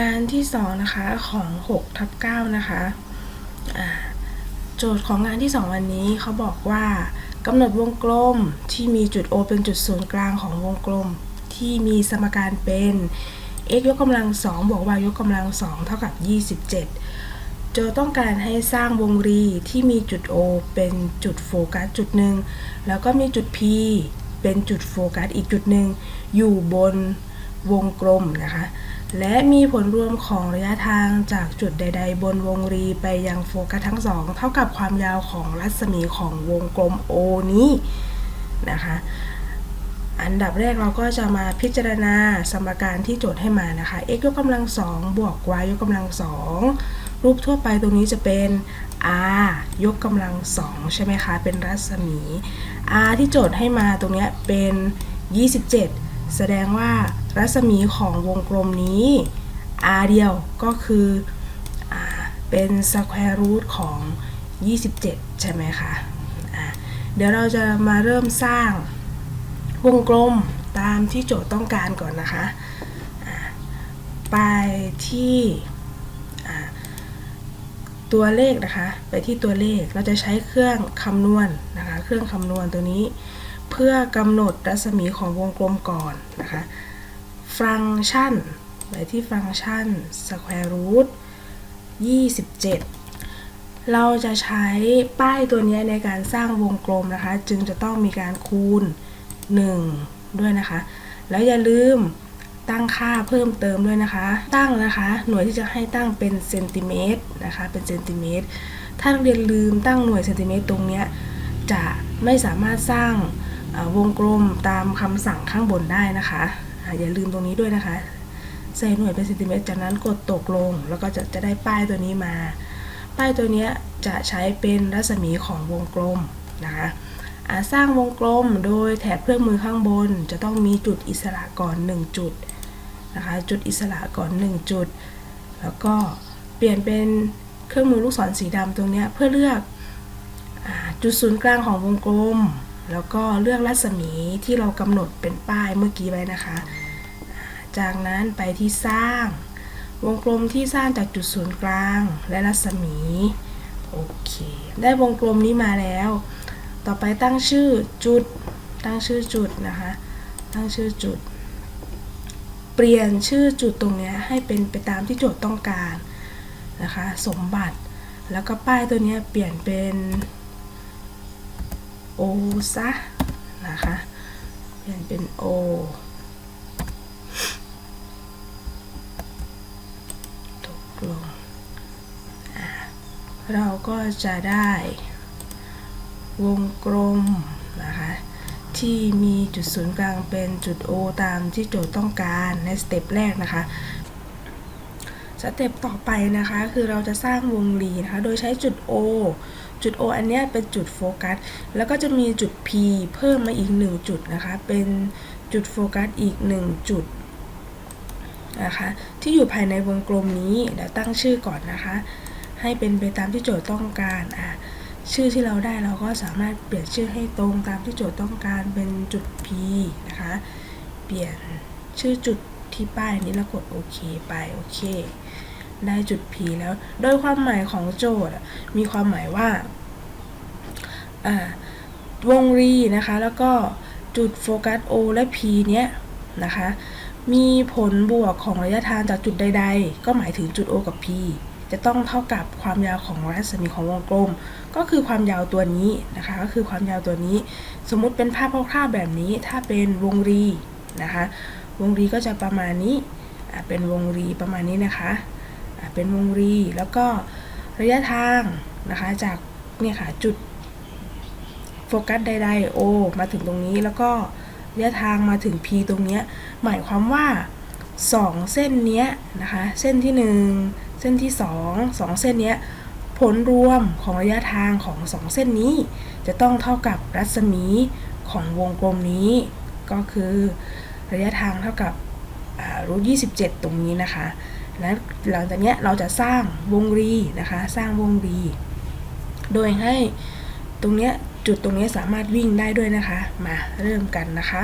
งานที่สองนะคะของ6ทับ9นะคะโจทย์ของงานที่ 2 วันนี้เขาบอกว่ากำหนดวงกลมที่มีจุด O เป็นจุดศูนย์กลางของวงกลม ที่มีสมการเป็น x ยกกำลัง2บวก y ยกกำลัง2เท่ากับ 27 โจต้องการให้สร้างวงรีที่มีจุด O เป็นจุดโฟกัสจุดหนึ่งแล้วก็มีจุด P เป็นจุดโฟกัสอีกจุดหนึ่งอยู่บนวงกลมนะคะ และมีผลรวมของระยะทางจากจุดใด ๆ บนวงรีไปยังโฟกัสทั้งสองเท่ากับความยาวของรัศมีของวงกลม O นี้นะคะอันดับแรกเราก็จะมาพิจารณาสมการที่โจทย์ให้มานะคะ x ยกกำลังสองบวก y ยกกำลังสองรูปทั่วไปตรงนี้จะเป็น r ยกกำลังสองใช่ไหมคะ เป็นรัศมี r ที่โจทย์ให้มาตรงเนี้ยเป็น 27 แสดงว่า รัศมีของวงกลมนี้ r เดียวก็คืออเป็นสแควร์รูทของ 27 ใช่ไหมคะอ่าเดี๋ยวเราจะมาเริ่มสร้างวงกลมตามที่โจทย์ต้องการก่อนนะคะ ไปที่ตัวเลขนะคะ ไปที่ตัวเลขเราจะใช้เครื่องคำนวณนะคะ เครื่องคำนวณตัวนี้ เพื่อกำหนดรัศมีของวงกลมก่อนนะคะ ฟังก์ชันไปที่ฟังก์ชัน square root 27 เราจะใช้ป้ายตัวนี้ในการสร้างวงกลมนะคะ จึงจะต้องมีการคูณ 1 ด้วยนะคะ แล้วอย่าลืมตั้งค่าเพิ่มเติมด้วยนะคะ ตั้งนะคะ หน่วยที่จะให้ตั้งเป็นเซนติเมตรนะคะ เป็นเซนติเมตร ถ้านักเรียนลืมตั้งหน่วยเซนติเมตรตรงนี้จะไม่สามารถสร้างวงกลมตามคำสั่งข้างบนได้นะคะ อ่าอย่าลืมตรงนี้ด้วยนะคะ ใส่หน่วยเป็นเซนติเมตร จากนั้นกดตกลง แล้วก็จะจะได้ป้ายตัวนี้มา ป้ายตัวนี้จะใช้เป็นรัศมีของวงกลมนะคะสร้างวงกลมโดยแถบเครื่องมือข้างบน จะต้องมีจุดอิสระก่อน 1 จุดนะคะ จุดอิสระก่อน 1 จุด แล้วก็เปลี่ยนเป็นเครื่องมือลูกศรสีดำตรงนี้เพื่อเลือกอจุดศูนย์กลางของวงกลม แล้วก็เลือกรัศมีที่เรากำหนดเป็นป้ายเมื่อกี้ไว้นะคะ จากนั้นไปที่สร้าง วงกลมที่สร้างจากจุดศูนย์กลางและรัศมี โอเค ได้วงกลมนี้มาแล้ว ต่อไปตั้งชื่อจุด ตั้งชื่อจุดนะคะ ตั้งชื่อจุด เปลี่ยนชื่อจุดตรงนี้ให้เป็นไปตามที่โจทย์ต้องการนะคะ สมบัติ แล้วก็ป้ายตัวนี้เปลี่ยนเป็น โอซะนะคะ เปลี่ยนเป็นโอตกลงอะเราก็จะได้วงกลมนะคะ ที่มีจุดศูนย์กลางเป็นจุด O ตามที่โจทย์ต้องการในสเต็ปแรกนะคะสเต็ปต่อไปนะคะ คือเราจะสร้างวงรีนะคะ โดยใช้จุด O จุด O อันเนี้ยเป็นจุดโฟกัส แล้วก็จะมีจุด P เพิ่มมาอีก 1 จุดนะคะ เป็นจุดโฟกัสอีก 1 จุดนะคะที่อยู่ภายในวงกลมนี้เดี๋ยวตั้งชื่อก่อนนะคะ ให้เป็นไปตามที่โจทย์ต้องการอะชื่อที่เราได้เราก็สามารถเปลี่ยนชื่อให้ตรงตามที่โจทย์ต้องการเป็นจุด P นะคะ เปลี่ยนชื่อจุดที่ป้ายนี้แล้วกดโอเคไปโอเค ได้จุด P แล้ว โดยความหมายของโจทย์มีความหมายว่าวงรีนะคะ แล้วก็จุดโฟกัส O และ P เนี้ยนะคะ มีผลบวกของระยะทางจากจุดใด ๆ ก็หมายถึงจุด O กับ P จะต้องเท่ากับความยาวของรัศมีของวงกลม ก็คือความยาวตัวนี้นะคะ ก็คือความยาวตัวนี้ สมมุติเป็นภาพคร่าวๆแบบนี้ ถ้าเป็นวงรีนะคะ วงรีก็จะประมาณนี้ เป็นวงรีประมาณนี้นะคะ เป็นวงรี แล้วก็ระยะทางนะคะจากเนี่ยค่ะจุดโฟกัสใดๆ O มาถึงตรงนี้แล้วก็ระยะทางมาถึง P ตรงเนี้ยหมายความว่า 2 เส้นเนี้ยนะคะเส้นที่ 1 เส้นที่ 2 2 เส้นเนี้ยผลรวมของระยะทางของ 2 เส้นนี้ จะต้องเท่ากับรัศมีของวงกลมนี้ ก็คือระยะทางเท่ากับรูท27 ตรงนี้นะคะ และหลังจากนี้เราจะสร้างวงรีนะคะ สร้างวงรี โดยให้ตรงนี้จุดตรงนี้สามารถวิ่งได้ด้วยนะคะ มาเริ่มกันนะคะ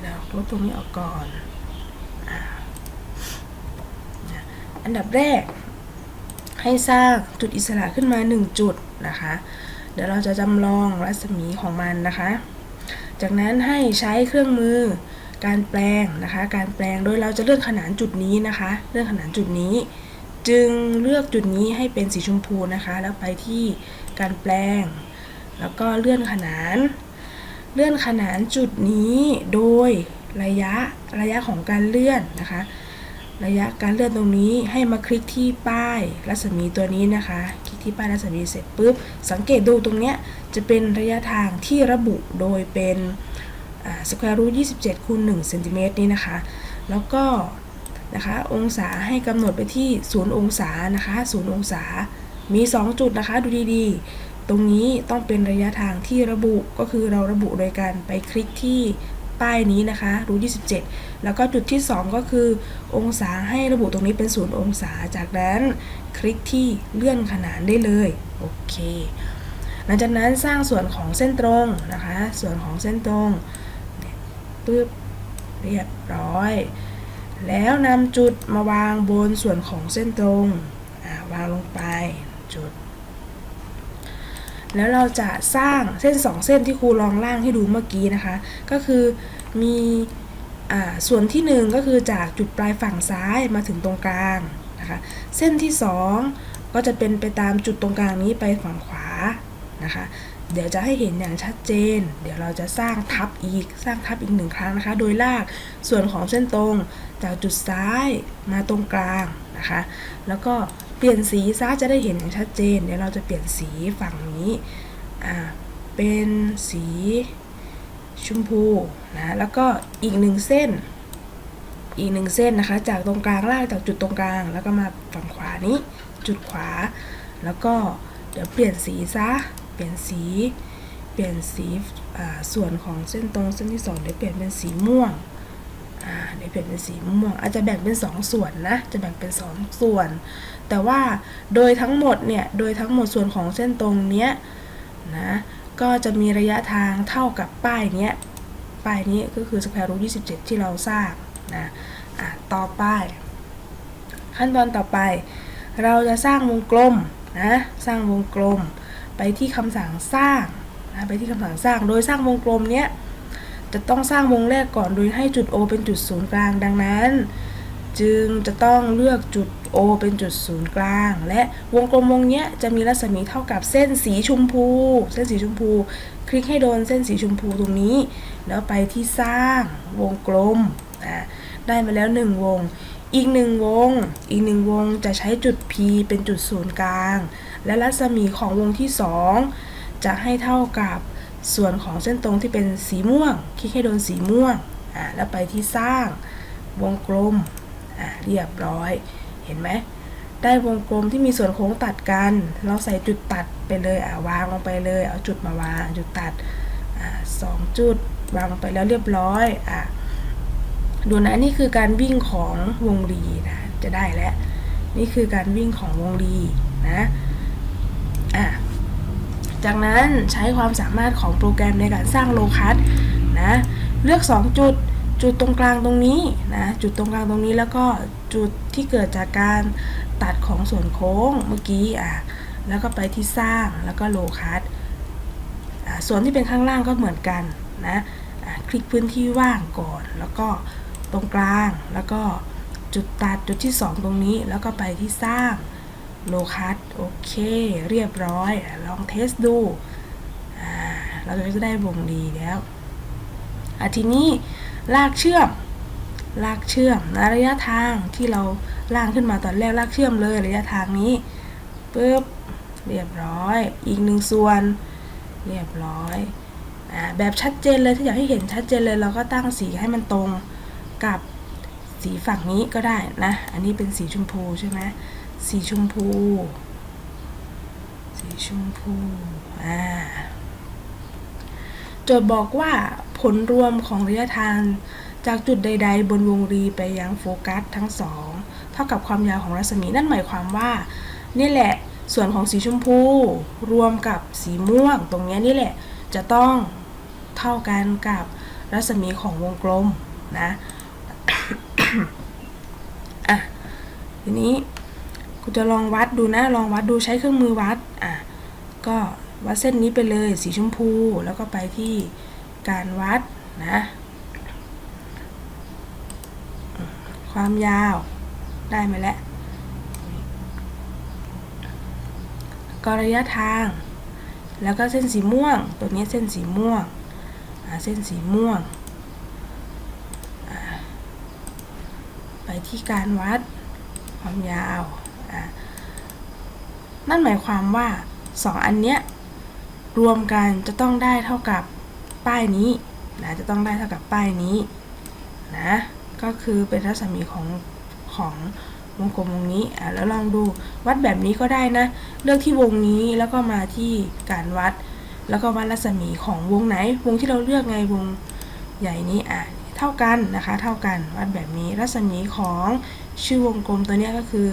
เดี๋ยวลบตรงนี้ออกก่อนอันดับแรก ให้สร้างจุดอิสระขึ้นมา 1 จุดนะคะ เดี๋ยวเราจะจำลองรัศมีของมันนะคะ จากนั้นให้ใช้เครื่องมือ การแปลงนะคะ การแปลงโดยเราจะเลื่อนขนานจุดนี้นะคะ เลื่อนขนานจุดนี้ จึงเลือกจุดนี้ให้เป็นสีชมพูนะคะ แล้วไปที่การแปลง แล้วก็เลื่อนขนาน เลื่อนขนานจุดนี้โดยระยะระยะของการเลื่อนนะคะ ระยะการเลื่อนตรงนี้ให้มาคลิกที่ป้ายรัศมีตัวนี้นะคะ คลิกที่ป้ายรัศมีเสร็จปุ๊บสังเกตดูตรงเนี้ยจะเป็นระยะทางที่ระบุโดยเป็น สแควร์รูท27คูณ1เซนติเมตรนี้นะคะ แล้วก็นะคะองศาให้กำหนดไปที่0องศานะคะ0องศา มี 2 จุดนะคะดูดีๆ ตรงนี้ต้องเป็นระยะทางที่ระบุก็คือเราระบุโดยการไปคลิกที่ป้ายนี้นะคะรูท27 แล้วก็จุดที่ 2 ก็คือ องศาให้ระบุตรงนี้เป็น0องศา จากนั้นคลิกที่เลื่อนขนานได้เลยโอเคหลังจากนั้นสร้างส่วนของเส้นตรงนะคะ ส่วนของเส้นตรง ปึ๊บเรียบร้อย แล้วนำจุดมาวางบนส่วนของเส้นตรงวางลงไปจุด แล้วเราจะสร้างเส้น 2 เส้นที่ครูลองล่างให้ดูเมื่อกี้นะคะ ก็คือมีส่วนที่ 1 ก็คือจากจุดปลายฝั่งซ้ายมาถึงตรงกลางนะคะเส้นที่ 2 ก็จะเป็นไปตามจุดตรงกลางนี้ไปฝั่งขวานะคะ เดี๋ยวจะให้เห็นอย่างชัดเจน เดี๋ยวเราจะสร้างทับอีก สร้างทับอีกหนึ่งครั้งนะคะ โดยลากส่วนของเส้นตรงจากจุดซ้ายมาตรงกลางนะคะ แล้วก็เปลี่ยนสีซะจะได้เห็นอย่างชัดเจน เดี๋ยวเราจะเปลี่ยนสีฝั่งนี้ อ่า เป็นสีชมพูนะ แล้วก็อีกหนึ่งเส้น อีกหนึ่งเส้นนะคะ จากตรงกลางลากจากจุดตรงกลาง แล้วก็มาฝั่งขวานี้ จุดขวา แล้วก็เดี๋ยวเปลี่ยนสีซะ ลี่ยนสี เปลี่ยนสีส่วนของเส้นตรงเส้นที่2เดี๋ยวเปลี่ยนเป็นสีม่วงอ่าเดี๋ยวเปลี่ยนเป็นสีม่วงอาจจะแบ่งเป็น 2 ส่วนนะ จะแบ่งเป็น 2 ส่วน แต่ว่าโดยทั้งหมดเนี่ย โดยทั้งหมดส่วนของเส้นตรงเนี้ยนะ ก็จะมีระยะทางเท่ากับป้ายเนี้ย ป้ายนี้ก็คือสแควร์รูท27 ที่เราทราบนะอะต่อไปขั้นตอนต่อไป เราจะสร้างวงกลมนะ สร้างวงกลม ไปที่คำสั่งสร้างนะไปที่คำสั่งสร้าง โดยสร้างวงกลมเนี้ยจะต้องสร้างวงแรกก่อนโดยให้จุด O เป็นจุดศูนย์กลางดังนั้น จึงจะต้องเลือกจุด O เป็นจุดศูนย์กลาง และวงกลมวงนี้จะมีรัศมีเท่ากับเส้นสีชมพู เส้นสีชมพู คลิกให้โดนเส้นสีชมพูตรงนี้ แล้วไปที่สร้างวงกลมได้มาแล้ว 1 วง อีกหนึ่งวง อีกหนึ่งวงจะใช้จุด P เป็นจุดศูนย์กลาง และรัศมีของวงที่ 2 จะให้เท่ากับส่วนของเส้นตรงที่เป็นสีม่วง คลิกให้โดนสีม่วงอ่าแล้วไปที่สร้างวงกลมอ่าเรียบร้อย เห็นไหมได้วงกลมที่มีส่วนโค้งตัดกัน เราใส่จุดตัดไปเลยอ่าวางลงไปเลย เอาจุดมาวางจุดตัดอ่าสองจุดวางลงไปแล้วเรียบร้อยอ่าดูนะนี่คือการวิ่งของวงรีนะจะได้แล้ว นี่คือการวิ่งของวงรีนะ อ่าจากนั้นใช้ความสามารถของโปรแกรมในการสร้างโลคัสนะเลือก 2 จุดจุดตรงกลางตรงนี้นะจุดตรงกลางตรงนี้แล้วก็จุดที่เกิดจากการตัดของส่วนโค้งเมื่อกี้อะแล้วก็ไปที่สร้างแล้วก็โลคัสส่วนที่เป็นข้างล่างก็เหมือนกันนะอ่าคลิกพื้นที่ว่างก่อน แล้วก็ตรงกลางแล้วก็จุดตัดจุดที่ 2 ตรงนี้ แล้วก็ไปที่สร้าง โลคัสโอเค เรียบร้อย ลองเทสดูเราจะได้วงดีแล้วอทีนี้ลากเชื่อม ลากเชื่อมนะระยะทางที่เราล่างขึ้นมาตอนแรกลากเชื่อมเลยระยะทางนี้ปุ๊บเรียบร้อย อีกหนึ่งส่วน เรียบร้อยอแบบชัดเจนเลยถ้าอยากให้เห็นชัดเจนเลย เราก็ตั้งสีให้มันตรงกับสีฝั่งนี้ก็ได้นะ อันนี้เป็นสีชมพูใช่ไหม สีชมพู สีชมพู อ่า โจทย์บอกว่าผลรวมของระยะทางจากจุดใด ๆ บนวงรีไปยังโฟกัสทั้งสองเท่ากับความยาวของรัศมีนั่นหมายความว่า นี่แหละส่วนของสีชมพู รวมกับสีม่วง ตรงนี้นี่แหละจะต้องเท่ากันกับรัศมีของวงกลมนะ อะ ทีนี้ กูจะลองวัดดูนะลองวัดดูใช้เครื่องมือวัดอะก็วัดเส้นนี้ไปเลยสีชมพูแล้วก็ไปที่การวัดนะความยาวได้มาแล้วก็ระยะทาง แล้วก็เส้นสีม่วง ตัวนี้เส้นสีม่วงเส้นสีม่วง ไปที่การวัดความยาว นั่นหมายความว่าสองอันเนี้ยรวมกันจะต้องได้เท่ากับป้ายนี้นะจะต้องได้เท่ากับป้ายนี้นะก็คือเป็นรัศมีของของวงกลมวงนี้อะแล้วลองดูวัดแบบนี้ก็ได้นะ เลือกที่วงนี้แล้วก็มาที่การวัด แล้วก็วัดรัศมีของวงไหน วงที่เราเลือกไงวงใหญ่นี้อะเท่ากันนะคะ เท่ากันวัดแบบนี้รัศมีของชื่อวงกลมตัวนี้ก็คือ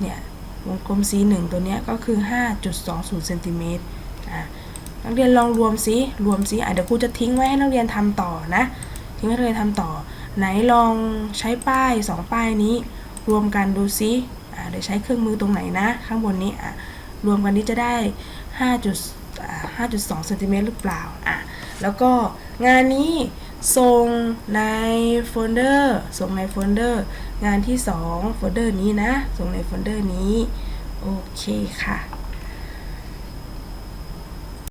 เนี่ย วงกลม C1 ตัวเนี้ยก็คือ 5.20เซนติเมตรอะนักเรียนลองรวมซิ รวมซิอะเดี๋ยวครูจะทิ้งไว้ให้นักเรียนทำต่อนะ ทิ้งไว้ให้นักเรียนทำต่อ ไหนลองใช้ป้ายสองป้ายนี้ รวมกันดูซิอ่าเดี๋ยวใช้เครื่องมือตรงไหนนะ ข้างบนนี้อะรวมกันนี้จะได้5จุดอ่า5.2เซนติเมตรหรือเปล่าอะแล้วก็งานนี้ ส่งในโฟลเดอร์ ส่งในโฟลเดอร์ งานที่ 2 โฟลเดอร์นี้นะ ส่งในโฟลเดอร์นี้ โอเคค่ะ